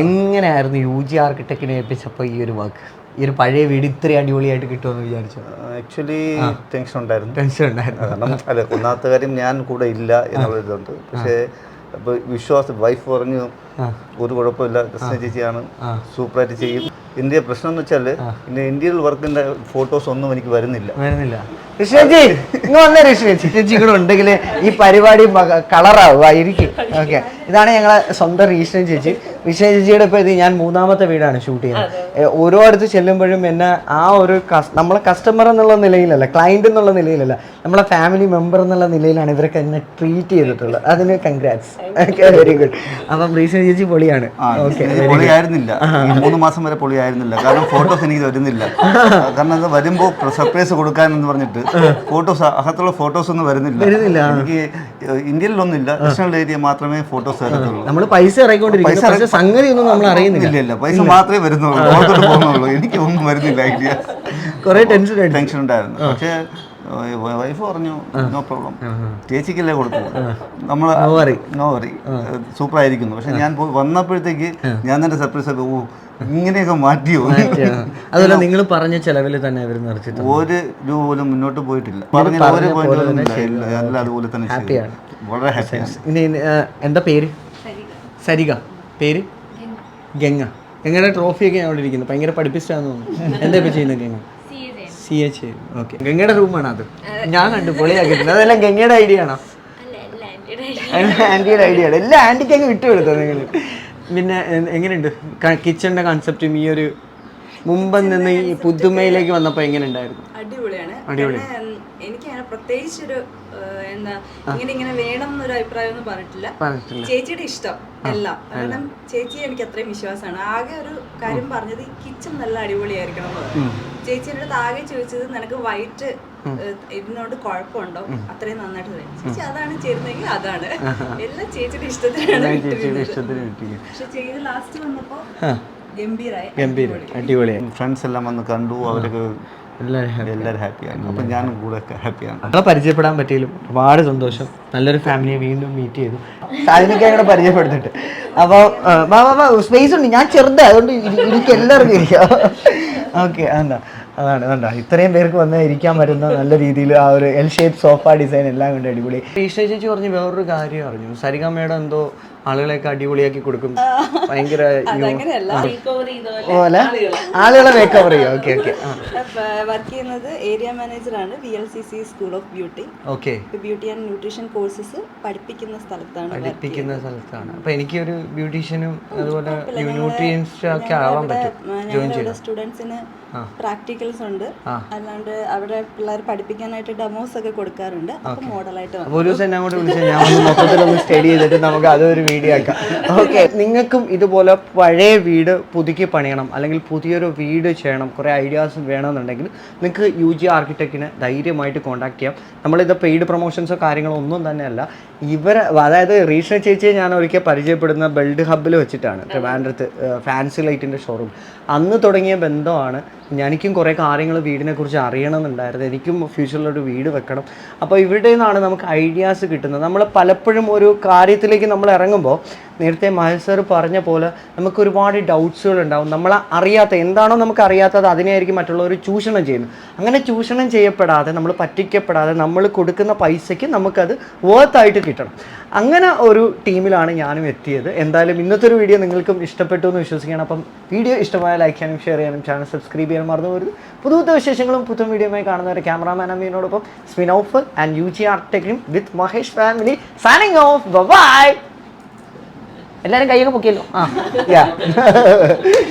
എങ്ങനെയായിരുന്നു യു ജി ആർക്കിടെക്റ്റിനെ ഏൽപ്പിച്ചപ്പോൾ ഈ ഒരു വർക്ക് ഈ ഒരു പഴയ വീട് ഇത്ര അടിപൊളിയായിട്ട് കിട്ടുമെന്ന് വിചാരിച്ചു? ആക്ച്വലി ടെൻഷൻ ഉണ്ടായിരുന്നു. ടെൻഷൻ ഉണ്ടായിരുന്നു. കാരണം അല്ല ഒന്നാമത്തെ കാര്യം ഞാൻ കൂടെ ഇല്ല എന്നുള്ള ഇതുണ്ട് പക്ഷേ അപ്പൊ വിശ്വാസം വൈഫ് പറഞ്ഞു ഒരു കുഴപ്പമില്ല. കൃഷ്ണ ചേച്ചിയാണ് സൂപ്പറായിട്ട് ചെയ്യും. ഇന്ത്യ പ്രശ്നം എന്ന് വെച്ചാൽ പിന്നെ ഇന്ത്യയിൽ വർക്കിന്റെ ഫോട്ടോസ് ഒന്നും എനിക്ക് വരുന്നില്ല. വരുന്നില്ല. കൃഷ്ണജി ഇങ്ങ് വന്നേ ചേച്ചി. ഉണ്ടെങ്കിൽ ഈ പരിപാടി കളറാവുമായിരിക്കും ഓക്കെ. ഇതാണ് ഞങ്ങളെ സ്വന്തം റീഷ്ണ ചേച്ചി. വിഷ്ണ ചേച്ചിയുടെ ഇപ്പോൾ ഇത് ഞാൻ മൂന്നാമത്തെ വീടാണ് ഷൂട്ട് ചെയ്യുന്നത്. ഓരോ അടുത്ത് ചെല്ലുമ്പോഴും എന്നെ ആ ഒരു കസ്- നമ്മളെ കസ്റ്റമർ എന്നുള്ള നിലയിലല്ല ക്ലയന്റ് എന്നുള്ള നിലയിലല്ല നമ്മളെ ഫാമിലി മെമ്പർ എന്നുള്ള നിലയിലാണ് ഇവരൊക്കെ എന്നെ ട്രീറ്റ് ചെയ്തിട്ടുള്ളത്. അതിന് കൺഗ്രാറ്റ്സ് ഓക്കെ വെരി ഗുഡ് അപ്പം റീഷ്ണ ചേച്ചി പൊളിയാണ്. പൊളിയായിരുന്നില്ല. മൂന്ന് മാസം വരെ പൊളിയായിരുന്നില്ല. കാരണം ഫോട്ടോസ് എനിക്ക് വരുന്നില്ല കാരണം അത് വരുമ്പോൾ സർപ്രൈസ് കൊടുക്കാൻ എന്ന് പറഞ്ഞിട്ട് ഫോട്ടോസ് അകത്തുള്ള ഫോട്ടോസ് ഒന്നും വരുന്നില്ല. എനിക്ക് ഇന്ത്യയിലൊന്നുമില്ല. നാഷണൽ ഏരിയ മാത്രമേ ഫോട്ടോസ് വരത്തുള്ളൂ നമ്മൾ പൈസ ഇറങ്ങിക്കൊണ്ടിരിക്കുന്നു പക്ഷേ സംഗതി ഒന്നും നമ്മൾ അറിയുന്നില്ല. ഇല്ല പൈസ മാത്രമേ വരുന്നുള്ളൂ. പോകുന്നുള്ളൂ. എനിക്ക് ഒന്നും വരുന്നില്ല ഐഡിയ കുറെ ടെൻഷൻ ടെൻഷൻ ഉണ്ടായിരുന്നു. പക്ഷേ വൈഫ് പറഞ്ഞു നോ പ്രോബ്ലം ചേച്ചിക്കല്ലേ കൊടുത്തു നമ്മൾ. നോ വറി സൂപ്പർ ആയിരിക്കുന്നു പക്ഷെ ഞാൻ പോയി വന്നപ്പോഴത്തേക്ക് ഞാൻ തന്നെ സർപ്രൈസ് ഓ ഇങ്ങനെയൊക്കെ മാറ്റിയോ? അതല്ല നിങ്ങൾ പറഞ്ഞ ചെലവിൽ തന്നെ അവർ നിറച്ചിട്ട് ഒരു രൂപ പോലും മുന്നോട്ട് പോയിട്ടില്ല. പറഞ്ഞ ഒരു പോയിന്റ് അതുപോലെ തന്നെ. വളരെ ഹാപ്പി ഇനി എന്താ പേര്? സരിക പേര്? ഗംഗ. ഗംഗയുടെ ട്രോഫിയൊക്കെ ഞാൻ അവിടെ ഇരിക്കുന്നത് ഭയങ്കര പഠിപ്പിച്ചാന്ന് തോന്നുന്നു. എന്താ ഇപ്പൊ ചെയ്യുന്നത് ഗംഗ? സി എച്ച് ഓക്കെ ഗംഗയുടെ റൂമാണ് അത് ഞാൻ കണ്ടു പൊളിയാക്കിയിട്ടുണ്ട്. അതെല്ലാം ഗംഗയുടെ ഐഡിയ ആണോ? ആന്റിയുടെ ഐഡിയ ആണ് എല്ലാം ആന്റിക്ക് അങ്ങ് വിട്ടുകൊടുത്തോ നിങ്ങൾ പിന്നെ എങ്ങനെയുണ്ട്? കിച്ചണിന്റെ കൺസെപ്റ്റും ഈ ഒരു മുമ്പ് നിന്ന് ഈ പുതുമയിലേക്ക് വന്നപ്പോൾ എങ്ങനെ ഉണ്ടായിരുന്നു അടിപൊളിയാണ് എനിക്ക് അങ്ങനെ പ്രത്യേകിച്ച് ഒരു എന്താ ഇങ്ങനെ ഇങ്ങനെ വേണം എന്നൊരു അഭിപ്രായം ഒന്നും പറഞ്ഞിട്ടില്ല. ചേച്ചിയുടെ ഇഷ്ടം എല്ലാം. കാരണം ചേച്ചി എനിക്ക് അത്രയും വിശ്വാസമാണ്. ആകെ ഒരു കാര്യം പറഞ്ഞത് ഈ കിച്ചൺ നല്ല അടിപൊളിയായിരിക്കണം എന്ന് പറഞ്ഞു. ചേച്ചി എന്റെ അടുത്ത് ആകെ ചോദിച്ചത് നിനക്ക് വൈറ്റ് ഇതിനോട് കുഴപ്പമുണ്ടോ? അത്രയും നന്നായിട്ട് ചേച്ചി അതാണ് ചേരുന്നെങ്കിൽ അതാണ്. എല്ലാം ചേച്ചിയുടെ ഇഷ്ടത്തിനാണ് ചേച്ചിയുടെ പക്ഷെ ചെയ്ത് ലാസ്റ്റ് വന്നപ്പോ ഗംഭീരായി. ഗംഭീരം അടിപൊളിയായി. ഫ്രണ്ട്സ് എല്ലാം വന്ന് കണ്ടു അവരൊക്കെ എല്ലാവരും ഹാപ്പിയാണ് അപ്പം ഞാനും കൂടെ ഹാപ്പിയാണ് മക്കളെ പരിചയപ്പെടാൻ പറ്റിയാലും ഒരുപാട് സന്തോഷം. നല്ലൊരു ഫാമിലിയെ വീണ്ടും മീറ്റ് ചെയ്തു. അതിനൊക്കെ അങ്ങനെ പരിചയപ്പെടുന്നുണ്ട്. അപ്പോൾ സ്പേസ് ഉണ്ട്. ഞാൻ ചെറുതാ അതുകൊണ്ട് എനിക്ക് എല്ലാവർക്കും ഇരിക്കാം ഓക്കെ എന്താ അതാണ് വേണ്ട ഇത്രയും പേർക്ക് വന്ന് ഇരിക്കാൻ പറ്റുന്ന നല്ല രീതിയിൽ ആ ഒരു എൽ ഷേപ്പ് സോഫ ഡിസൈൻ എല്ലാം കൊണ്ട് അടിപൊളി. ഈശ്വര ചേച്ചി പറഞ്ഞ് വേറൊരു കാര്യം അറിഞ്ഞു. സരിഗമ്മയുടെ എന്തോ ആളുകളെയൊക്കെ അടിപൊളിയാക്കി കൊടുക്കും. ഭയങ്കര പോലെ ആളുകളെ മേക്കവർ ചെയ്യും? ഓക്കെ ഓക്കെ വർക്ക് ചെയ്യുന്നത് ഏരിയ മാനേജറാണ് V L C C school of beauty okay beauty and nutrition courses പഠിപ്പിക്കുന്ന സ്ഥലത്താണ് പഠിപ്പിക്കുന്ന സ്ഥലത്താണ്. അപ്പൊ എനിക്കൊരു ബ്യൂട്ടീഷ്യനും അതുപോലെ ന്യൂട്രിയൻസ് ഒക്കെ ആവാൻ പറ്റും. ജോയിൻ ചെയ്യാം സ്റ്റുഡൻസിന് പ്രാക്ടിക്കൽസ് ഉണ്ട്. അല്ലാണ്ട് അവിടെ പിള്ളേർ പഠിപ്പിക്കാനായിട്ട് ഡെമോസ് ഒക്കെ കൊടുക്കാറുണ്ട്. അപ്പൊ മോഡലായിട്ട് ഒരു ദിവസം ഞാൻ അങ്ങോട്ട് വിളിച്ചാൽ ഞാൻ ഒന്ന് മൊത്തത്തിലൊന്ന് സ്റ്റഡി ചെയ്തിട്ട് നമുക്ക് അതൊരു വീഡിയോ ആക്കാം ഓക്കെ നിങ്ങൾക്കും ഇതുപോലെ പഴയ വീട് പുതുക്കി പണിയണം അല്ലെങ്കിൽ പുതിയൊരു വീട് ചെയ്യണം കുറേ ഐഡിയാസ് വേണമെന്നുണ്ടെങ്കിൽ നിങ്ങൾക്ക് യു ജി ആർക്കിടെക്റ്റിനെ ധൈര്യമായിട്ട് കോൺടാക്ട് ചെയ്യാം. നമ്മളിത് പെയ്ഡ് പ്രൊമോഷൻസോ കാര്യങ്ങളോ ഒന്നും തന്നെയല്ല. ഇവരെ അതായത് റീഷണ ചേച്ചിയെ ഞാൻ ഒരിക്കൽ പരിചയപ്പെടുന്ന ബെൽഡ് ഹബ്ബിൽ വെച്ചിട്ടാണ്. ട്രിവാൻഡ്രത്ത് ഫാൻസി ലൈറ്റിന്റെ ഷോറൂം അന്ന് തുടങ്ങിയ ബന്ധമാണ്. എനിക്കും കുറേ കാര്യങ്ങൾ വീടിനെ കുറിച്ച് അറിയണമെന്നുണ്ടായിരുന്നു. എനിക്കും ഫ്യൂച്ചറിലൊരു വീട് വെക്കണം. അപ്പോൾ ഇവിടെ നിന്നാണ് നമുക്ക് ഐഡിയാസ് കിട്ടുന്നത്. നമ്മൾ പലപ്പോഴും ഒരു കാര്യത്തിലേക്ക് നമ്മൾ ഇറങ്ങുമ്പോൾ നേരത്തെ സർ പറഞ്ഞ പോലെ നമുക്ക് ഒരുപാട് ഡൗട്ട്സുകൾ ഉണ്ടാവും നമ്മൾ അറിയാത്ത എന്താണോ നമുക്ക് അറിയാത്തത് അതിനെയായിരിക്കും മറ്റുള്ളവർ ചൂഷണം ചെയ്യുന്നത്. അങ്ങനെ ചൂഷണം ചെയ്യപ്പെടാതെ നമ്മൾ പറ്റിക്കപ്പെടാതെ നമ്മൾ കൊടുക്കുന്ന പൈസയ്ക്ക് നമുക്കത് ആയിട്ട് കിട്ടണം. അങ്ങനെ ഒരു ടീമിലാണ് ഞാനും എത്തിയത്. എന്തായാലും ഇന്നത്തെ ഒരു വീഡിയോ നിങ്ങൾക്കും ഇഷ്ടപ്പെട്ടു എന്ന് വിശ്വസിക്കുകയാണ്. അപ്പം വീഡിയോ ഇഷ്ടമായ ലൈക്ക് ചെയ്യാനും ഷെയർ ചെയ്യാനും ചാനൽ സബ്സ്ക്രൈബ് ചെയ്യാനും മറന്നു പുതു പുതു വിശേഷങ്ങളും പുതും വീഡിയോയുമായി കാണുന്നവരെ ക്യാമറാമാൻ അമ്മീനോടൊപ്പം spinoff and U G ആർടെക്കും with Mahesh family signing off bye എല്ലാവരും കൈയൊക്കെ പൊക്കിയല്ലോ. ആ.